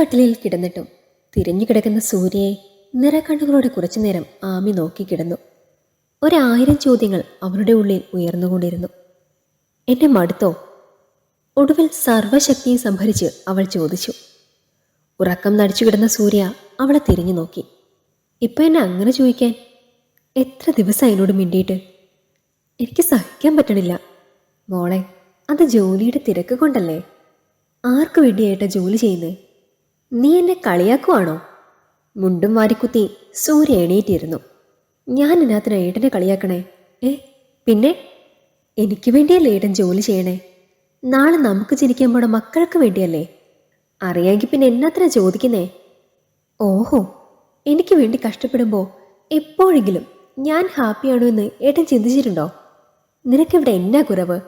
മരക്കട്ടിലിൽ കിടന്നിട്ടും തിരിഞ്ഞു കിടക്കുന്ന സൂര്യയെ നിറക്കണ്ണുകളോടെ കുറച്ചുനേരം ആമി നോക്കി കിടന്നു. ഒരായിരം ചോദ്യങ്ങൾ അവരുടെ ഉള്ളിൽ ഉയർന്നുകൊണ്ടിരുന്നു. എന്നെ മടുത്തോ? ഒടുവിൽ സർവശക്തിയും സംഭരിച്ച് അവൾ ചോദിച്ചു. ഉറക്കം നടിച്ചു കിടന്ന സൂര്യ അവളെ തിരിഞ്ഞു നോക്കി. ഇപ്പൊ എന്നെ അങ്ങനെ ചോദിക്കാൻ എത്ര ദിവസം അതിനോട് മിണ്ടിയിട്ട്? എനിക്ക് സഹിക്കാൻ പറ്റണില്ല. മോളെ അത് ജോലിയുടെ തിരക്ക് കൊണ്ടല്ലേ? ആർക്കു വേണ്ടിയായിട്ടാ ജോലി ചെയ്യുന്നത് നീ എന്നെ കളിയാക്കുവാണോ? മുണ്ടും വാരിക്കുത്തി സൂര്യ എണീറ്റിരുന്നു. ഞാൻ എന്നാത്തിന് ഏട്ടനെ കളിയാക്കണേ? ഏ പിന്നെ? എനിക്ക് വേണ്ടിയല്ലേ ഏട്ടൻ ജോലി ചെയ്യണേ? നാളെ നമുക്ക് ജനിക്കാൻ പോണ മക്കൾക്ക് വേണ്ടിയല്ലേ? അറിയാമെങ്കിൽ പിന്നെ എന്നത്ര ചോദിക്കുന്നേ? ഓഹോ എനിക്ക് വേണ്ടി കഷ്ടപ്പെടുമ്പോൾ എപ്പോഴെങ്കിലും ഞാൻ ഹാപ്പിയാണോ എന്ന് ഏട്ടൻ ചിന്തിച്ചിട്ടുണ്ടോ? നിനക്കിവിടെ എന്നാ കുറവ്?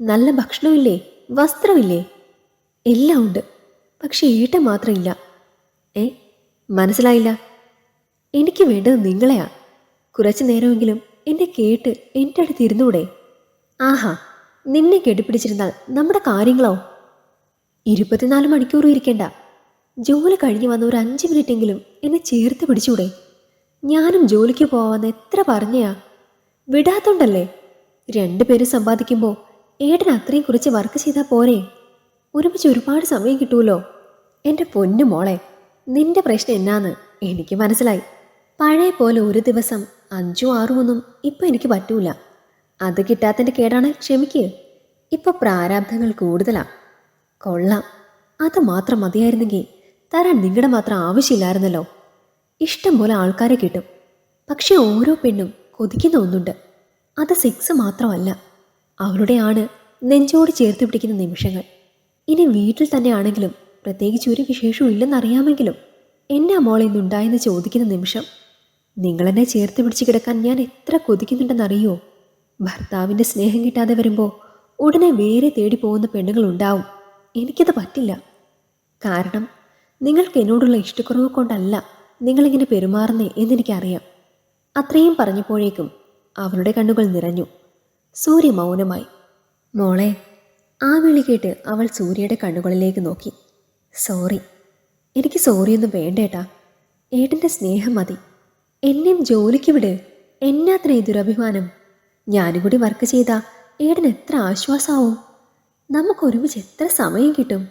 നല്ല ഭക്ഷണമില്ലേ? വസ്ത്രമില്ലേ? എല്ലാം ഉണ്ട്. പക്ഷെ ഏട്ടൻ മാത്രമില്ല. ഏ മനസ്സിലായില്ല. എനിക്ക് വേണ്ടത് നിങ്ങളെയാ. കുറച്ചു നേരമെങ്കിലും എന്നെ കേട്ട് എന്റെ അടുത്ത് ഇരുന്നൂടെ. ആഹാ നിന്നെ കെട്ടിപ്പിടിച്ചിരുന്നാൽ നമ്മുടെ കാര്യങ്ങളോ? ഇരുപത്തിനാല് മണിക്കൂർ ഇരിക്കേണ്ട. ജോലി കഴിഞ്ഞ് വന്ന ഒരു അഞ്ച് മിനിറ്റെങ്കിലും എന്നെ ചേർത്ത് പിടിച്ചൂടെ. ഞാനും ജോലിക്ക് പോവാന്ന് എത്ര പറഞ്ഞയാ? വിടാത്തോണ്ടല്ലേ? രണ്ടുപേരും സമ്പാദിക്കുമ്പോൾ ഏട്ടൻ അത്രയും കുറിച്ച് വർക്ക് ചെയ്താൽ പോരെ? ഒരുമിച്ച് ഒരുപാട് സമയം കിട്ടുമല്ലോ എന്റെ പൊന്നു മോളെ നിന്റെ പ്രശ്നം എന്നാന്ന് എനിക്ക് മനസ്സിലായി. പഴയ പോലെ ഒരു ദിവസം അഞ്ചും ആറോ ഒന്നും ഇപ്പം എനിക്ക് പറ്റൂല. അത് കിട്ടാത്തതിന്റെ കേടാണ് ക്ഷമിക്ക്. ഇപ്പൊ പ്രാരാബ്ധങ്ങൾ കൂടുതലാണ് കൊള്ളാം. അത് മാത്രം മതിയായിരുന്നെങ്കിൽ തരാൻ നിങ്ങളുടെ മാത്രം ആവശ്യമില്ലായിരുന്നല്ലോ. ഇഷ്ടം പോലെ ആൾക്കാരെ കിട്ടും. പക്ഷെ ഓരോ പെണ്ണും കൊതിക്കുന്ന ഒന്നുണ്ട്. അത് സെക്സ് മാത്രമല്ല. അവരുടെയാണ് നെഞ്ചോട് ചേർത്ത് പിടിക്കുന്ന നിമിഷങ്ങൾ. ഇനി വീട്ടിൽ തന്നെയാണെങ്കിലും പ്രത്യേകിച്ച് ഒരു വിശേഷവും ഇല്ലെന്നറിയാമെങ്കിലും എന്നാ മോളെ ഇന്നുണ്ടായെന്ന് ചോദിക്കുന്ന നിമിഷം നിങ്ങളെന്നെ ചേർത്ത് പിടിച്ച് കിടക്കാൻ ഞാൻ എത്ര കൊതിക്കുന്നുണ്ടെന്നറിയോ? ഭർത്താവിന്റെ സ്നേഹം കിട്ടാതെ വരുമ്പോൾ ഉടനെ വേറെ തേടി പോകുന്ന പെണ്ണുങ്ങളുണ്ടാവും. എനിക്കത് പറ്റില്ല. കാരണം നിങ്ങൾക്ക് എന്നോടുള്ള ഇഷ്ടക്കുറവ് കൊണ്ടല്ല നിങ്ങളിങ്ങനെ പെരുമാറുന്നേ എന്നെനിക്കറിയാം. അത്രയും പറഞ്ഞപ്പോഴേക്കും അവളുടെ കണ്ണുകൾ നിറഞ്ഞു. സൂര്യ മൗനമായി മോളെ ആ വിളി കേട്ട് അവൾ സൂര്യയുടെ കണ്ണുകളിലേക്ക് നോക്കി. സോറി. എനിക്ക് സോറിയൊന്നും വേണ്ടേട്ടാ. ഏട്ടന്റെ സ്നേഹം മതി. എന്നെയും ജോലിക്ക് വിട്. എന്നാത്ര ദുരഭിമാനം ഞാനും കൂടി വർക്ക് ചെയ്താൽ ഏടൻ എത്ര ആശ്വാസമാവും നമുക്ക് ഒരുമിച്ച് എത്ര സമയം കിട്ടും?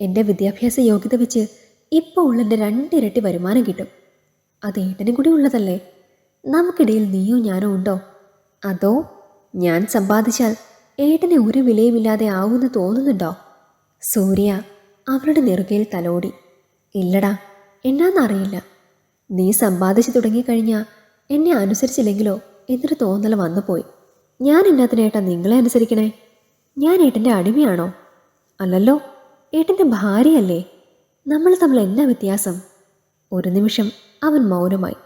എന്റെ വിദ്യാഭ്യാസ യോഗ്യത വെച്ച് ഇപ്പോൾ ഉള്ള എന്റെ രണ്ടിരട്ടി വരുമാനം കിട്ടും. അത് ഏട്ടനും കൂടി ഉള്ളതല്ലേ? നമുക്കിടയിൽ നീയോ ഞാനോ ഉണ്ടോ? അതോ ഞാൻ സമ്പാദിച്ചാൽ ഏട്ടനെ ഒരു വിലയുമില്ലാതെ ആവുമെന്ന് തോന്നുന്നുണ്ടോ? സൂര്യ അവളുടെ നെറുകയിൽ തലോടി. ഇല്ലടാ എന്നാന്നറിയില്ല. നീ സമ്പാദിച്ചു തുടങ്ങിക്കഴിഞ്ഞാൽ എന്നെ അനുസരിച്ചില്ലെങ്കിലോ എന്നൊരു തോന്നൽ വന്നുപോയി. ഞാൻ എന്നാത്തിനേട്ടാ നിങ്ങളെ അനുസരിക്കണേ? ഞാൻ ഏട്ടന്റെ അടിമയാണോ? അല്ലല്ലോ ഏട്ടന്റെ ഭാര്യയല്ലേ? നമ്മൾ തമ്മിൽ എന്നാ വ്യത്യാസം? ഒരു നിമിഷം അവൻ മൗനമായി.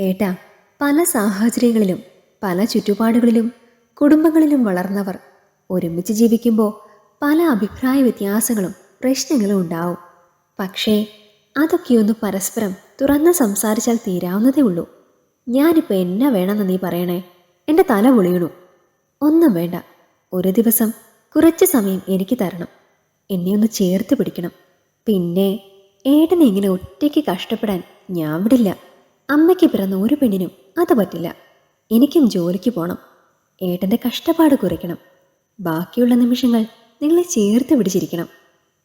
ഏട്ടാ പല സാഹചര്യങ്ങളിലും പല ചുറ്റുപാടുകളിലും കുടുംബങ്ങളിലും വളർന്നവർ ഒരുമിച്ച് ജീവിക്കുമ്പോൾ പല അഭിപ്രായ വ്യത്യാസങ്ങളും പ്രശ്നങ്ങളും ഉണ്ടാവും. പക്ഷേ അതൊക്കെയൊന്ന് പരസ്പരം തുറന്ന് സംസാരിച്ചാൽ തീരാവുന്നതേ ഉള്ളൂ. ഞാനിപ്പോൾ എന്നാ വേണമെന്ന് നീ പറയണേ? എന്റെ തല പൊളിയണു. ഒന്നും വേണ്ട. ഒരു ദിവസം കുറച്ച് സമയം എനിക്ക് തരണം. എന്നെ ഒന്ന് ചേർത്ത് പിടിക്കണം. പിന്നെ ഏട്ടനെ ഇങ്ങനെ ഒറ്റയ്ക്ക് കഷ്ടപ്പെടാൻ ഞാൻ വിടില്ല. അമ്മയ്ക്ക് പിറന്ന ഒരു പെണ്ണിനും അത് പറ്റില്ല. എനിക്കും ജോലിക്ക് പോകണം ഏട്ടന്റെ കഷ്ടപ്പാട് കുറയ്ക്കണം. ബാക്കിയുള്ള നിമിഷങ്ങൾ നിങ്ങളെ ചേർത്ത് പിടിച്ചിരിക്കണം.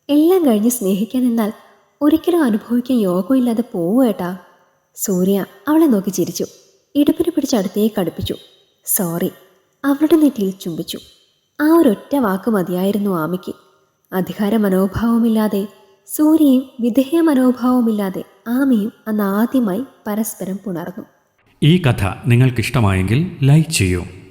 എല്ലാം കഴിഞ്ഞ് സ്നേഹിക്കാൻ നിന്നാൽ ഒരിക്കലും അനുഭവിക്കാൻ യോഗമില്ലാതെ പോവുകേട്ടാ സൂര്യ അവളെ നോക്കി ചിരിച്ചു. ഇടുപ്പിന് പിടിച്ച് അടുത്തേക്ക് അടുപ്പിച്ചു. സോറി അവളുടെ നെറ്റിയിൽ ചുംബിച്ചു. ആ ഒരൊറ്റ വാക്ക് മതിയായിരുന്നു ആമയ്ക്ക്. അധികാര മനോഭാവമില്ലാതെ സൂര്യയും വിധേയ മനോഭാവമില്ലാതെ ആമയും അന്ന് ആദ്യമായി പരസ്പരം പുണർന്നു. ഈ കഥ നിങ്ങൾക്കിഷ്ടമായെങ്കിൽ ലൈക്ക് ചെയ്യൂ.